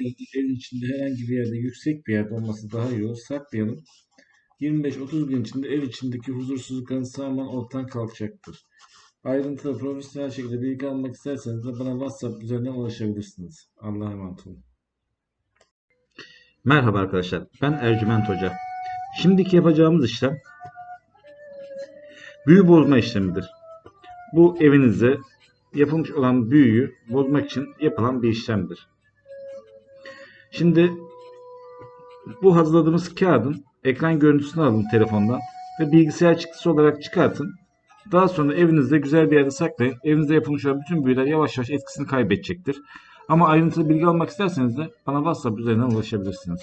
Evin içinde herhangi bir yerde yüksek bir yerde olması daha iyi olur. Saklayalım. 25-30 gün içinde ev içindeki huzursuzlukların tamamen ortadan kalkacaktır. Ayrıntılı profesyonel şekilde bilgi almak isterseniz de bana WhatsApp üzerinden ulaşabilirsiniz. Allah'a emanet olun. Merhaba arkadaşlar, ben Ercüment Hoca. Şimdiki yapacağımız işlem büyü bozma işlemidir. Bu evinizde yapılmış olan büyüyü bozmak için yapılan bir işlemdir. Şimdi bu hazırladığımız kağıdın ekran görüntüsünü alın telefondan ve bilgisayar çıktısı olarak çıkartın. Daha sonra evinizde güzel bir yerde saklayın. Evinizde yapılmış olan bütün büyüler yavaş yavaş etkisini kaybedecektir. Ama ayrıntılı bilgi almak isterseniz de bana WhatsApp üzerinden ulaşabilirsiniz.